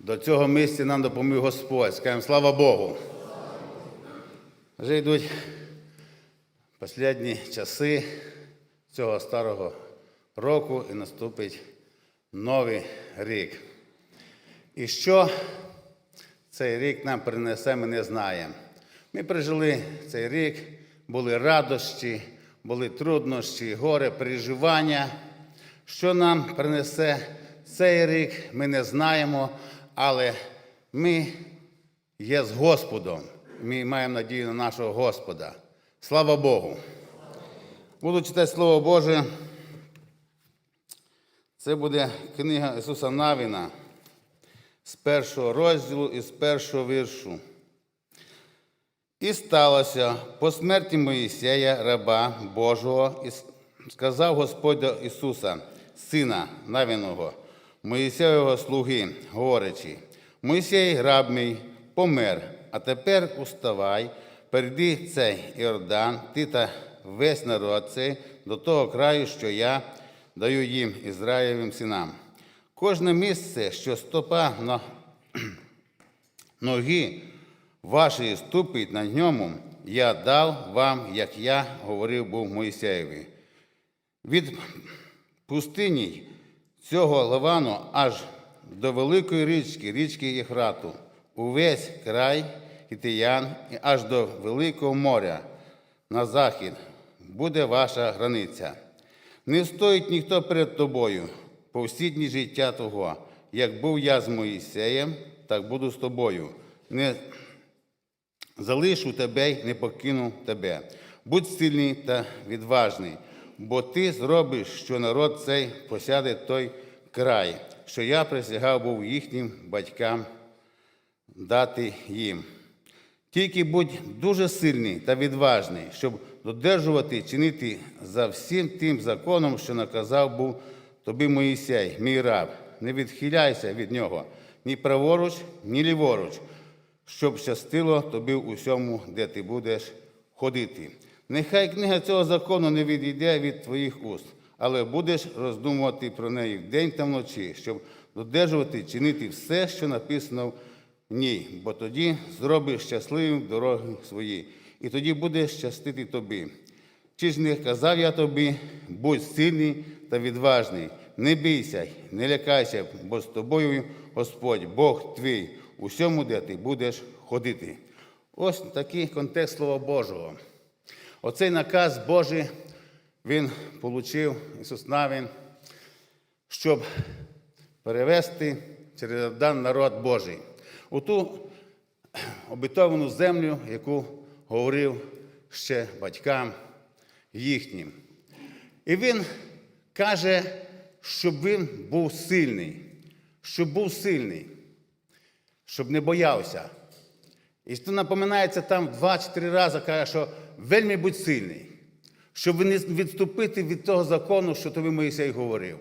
До цього місця нам допоміг Господь. Скажемо, слава Богу. Вже йдуть останні часи цього старого року і наступить новий рік. І що цей рік нам принесе, ми не знаємо. Ми пережили цей рік, були радощі, були труднощі, горе, переживання. Що нам принесе цей рік, ми не знаємо, але ми є з Господом. Ми маємо надію на нашого Господа. Слава Богу! Буду читати Слово Боже. Це буде книга Ісуса Навіна з першого розділу і з першого віршу. І сталося по смерті Моїсея, раба Божого, і сказав Господь до Ісуса, сина Навіного, Моїсеєвого слуги, говорячи, Моїсей, раб мій, помер, а тепер уставай, перейди цей Іордан, ти та весь народ цей до того краю, що я даю їм, Ізраїлевим синам. Кожне місце, що стопа на ноги вашої ступить на ньому, я дав вам, як я говорив був Моїсеєві. Від пустині цього Ливану аж до великої річки, річки Єфрату, увесь край Хітиян і аж до Великого моря на захід буде ваша границя. Не стоїть ніхто перед тобою по всі дні життя того, як був я з Моїсеєм, так буду з тобою. Не залишу тебе й не покину тебе. Будь сильний та відважний, бо ти зробиш, що народ цей посяде той край, що я присягав був їхнім батькам дати їм. Тільки будь дуже сильний та відважний, щоб додержувати чинити за всім тим законом, що наказав був тобі Моїсей, мій раб. Не відхиляйся від нього ні праворуч, ні ліворуч, щоб щастило тобі у всьому, де ти будеш ходити. Нехай книга цього закону не відійде від твоїх уст, але будеш роздумувати про неї вдень та вночі, щоб додержувати чинити все, що написано в ній, бо тоді зробиш щасливим дороги свої, і тоді буде щастити тобі. Чи ж не казав я тобі, будь сильний та відважний, не бійся, не лякайся, бо з тобою Господь, Бог твій, у всьому, де ти будеш ходити. Ось такий контекст Слова Божого. Оцей наказ Божий він отримав Ісус Навін, щоб перевести через Йордан народ Божий у ту обітовану землю, яку говорив ще батькам їхнім. І він каже, щоб він був сильний, щоб був сильний, щоб не боявся. І тут напоминається там два-чотири рази, каже, що вельми будь сильний, щоб не відступити від того закону, що тобі Моїсей говорив.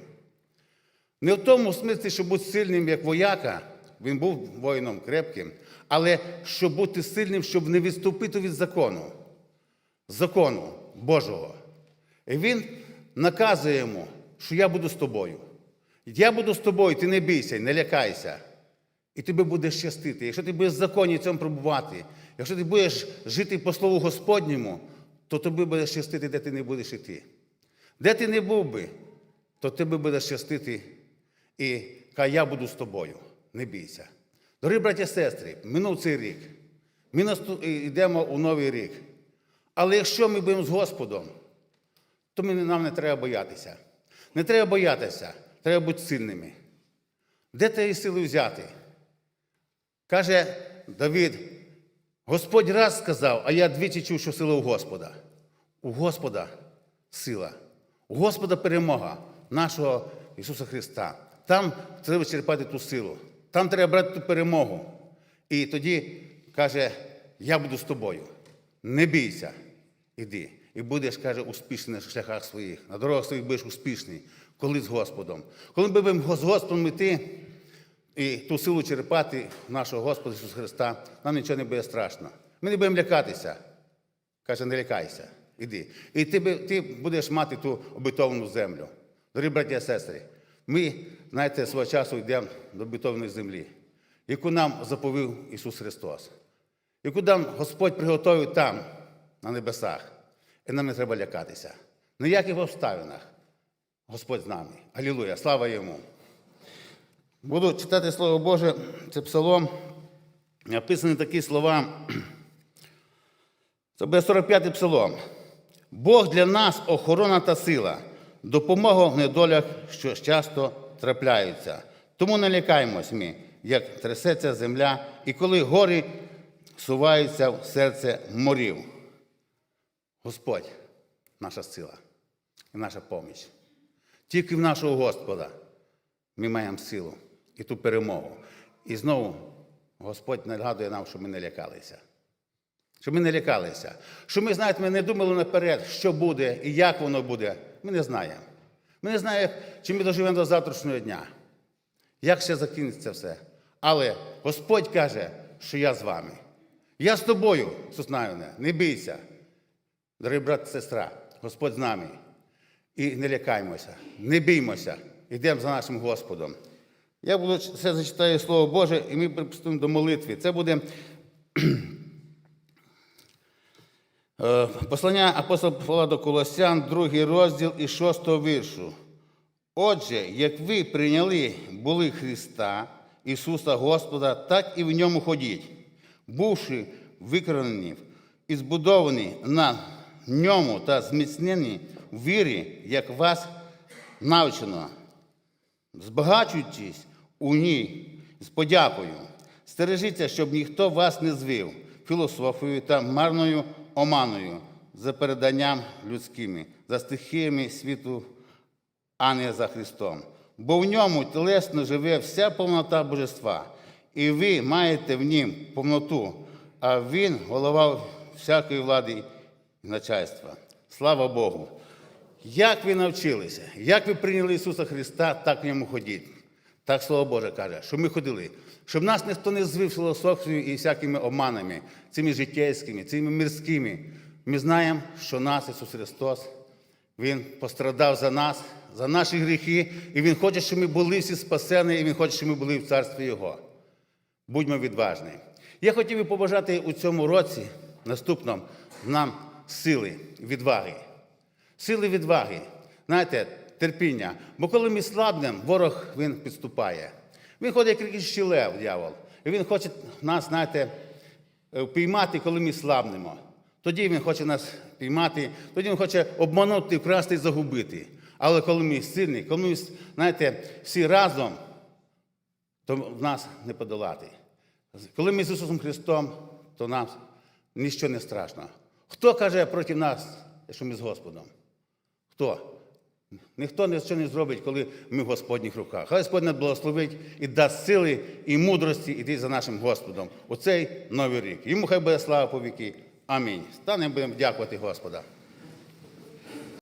Не в тому смислі, щоб бути сильним, як вояка, він був воїном крепким, але щоб бути сильним, щоб не відступити від закону, закону Божого. І він наказує йому, що я буду з тобою. Я буду з тобою, ти не бійся, не лякайся. І тобі буде щастити. Якщо ти будеш в законі цьому пробувати, якщо ти будеш жити по слову Господньому, то тобі буде щастити, де ти не будеш йти. Де ти не був би, то тобі буде щастити. І хай я буду з тобою. Не бійся. Дорогі браті і сестри, минув цей рік. Ми йдемо у новий рік. Але якщо ми будемо з Господом, то нам не треба боятися. Не треба боятися, треба бути сильними. Де тієї сили взяти? Каже Давид, Господь раз сказав, а я двічі чув, що сила у Господа. У Господа сила, у Господа перемога нашого Ісуса Христа. Там треба черпати ту силу, там треба брати ту перемогу. І тоді каже, я буду з тобою. Не бійся, іди. І будеш, каже, успішний на шляхах своїх, на дорогах своїх будеш успішний, коли з Господом. Коли ми будемо з Господом йти і ту силу черпати нашого Господа Ісуса Христа, нам нічого не буде страшно. Ми не будемо лякатися. Каже, не лякайся, іди. І ти, ти будеш мати ту обітовану землю. Дорогі браті і сестри, ми, знаєте, свого часу йдемо до обітованої землі. яку нам заповів Ісус Христос, яку нам Господь приготовив там, на небесах. І нам не треба лякатися. Ніяких обставинах. Господь з нами. Алілуя! Слава Йому! Буду читати Слово Боже, це псалом. Написані такі слова. Це буде 45-й псалом. Бог для нас охорона та сила, допомога в недолях, що часто трапляються. Тому не лякаємось ми, як трясеться земля, і коли гори суваються в серце морів. Господь наша сила і наша поміч. Тільки в нашого Господа ми маємо силу і ту перемогу. І знову Господь нагадує нам, щоб ми не лякалися. Щоб ми не лякалися. Щоб ми, знаєте, ми не думали наперед, що буде і як воно буде. Ми не знаємо. Ми не знаємо, чи ми доживемо до завтрашнього дня. Як ще закінчиться все. Але Господь каже, що я з вами. Я з тобою, Суснаюне, не бійся. Дорогі брат, сестра, Господь з нами. І не лякаймося, не біймося, йдемо за нашим Господом. Я буду все зачитаю Слово Боже, і ми приступимо до молитви. Це буде е, послання апостола Павла до Колосян, другий розділ і шостого віршу. Отже, як ви прийняли були Христа, Ісуса Господа, так і в ньому ходіть, бувши виконані і збудовані на ньому та зміцнені в вірі, як вас навчено, збагачуючись у ній з подякою. Стережіться, щоб ніхто вас не звив філософією та марною оманою за переданням людськими, за стихіями світу, а не за Христом. Бо в ньому тілесно живе вся повнота божества, і ви маєте в нім повноту, а Він голова всякої влади і начальства. Слава Богу! Як ви навчилися, як ви прийняли Ісуса Христа, так в ньому ходіть. Так Слово Боже каже, щоб ми ходили, щоб нас ніхто не звив філософією і всякими обманами, цими життєйськими, цими мирськими. Ми знаємо, що нас Ісус Христос, Він пострадав за нас, за наші гріхи, і Він хоче, щоб ми були всі спасені, і Він хоче, щоб ми були в царстві Його. Будьмо відважні. Я хотів би побажати у цьому році, наступному, нам сили, відваги. Сили відваги, знаєте, терпіння. Бо коли ми слабнемо, ворог він підступає. Він ходить як якийсь щелев, дьявол. І він хоче нас, знаєте, е, впіймати, коли ми слабнемо. Тоді він хоче нас піймати, тоді він хоче обманути, вкрасти і загубити. Але коли ми сильні, коли ми, знаєте, всі разом, то в нас не подолати. Коли ми з Ісусом Христом, то нам нічого не страшно. Хто каже проти нас, що ми з Господом? Хто? Ніхто нічого не зробить, коли ми в Господніх руках. Хай Господь нас благословить і дасть сили і мудрості йти за нашим Господом у цей новий рік. Йому хай буде слава по віки. Амінь. Станемо будемо дякувати Господа.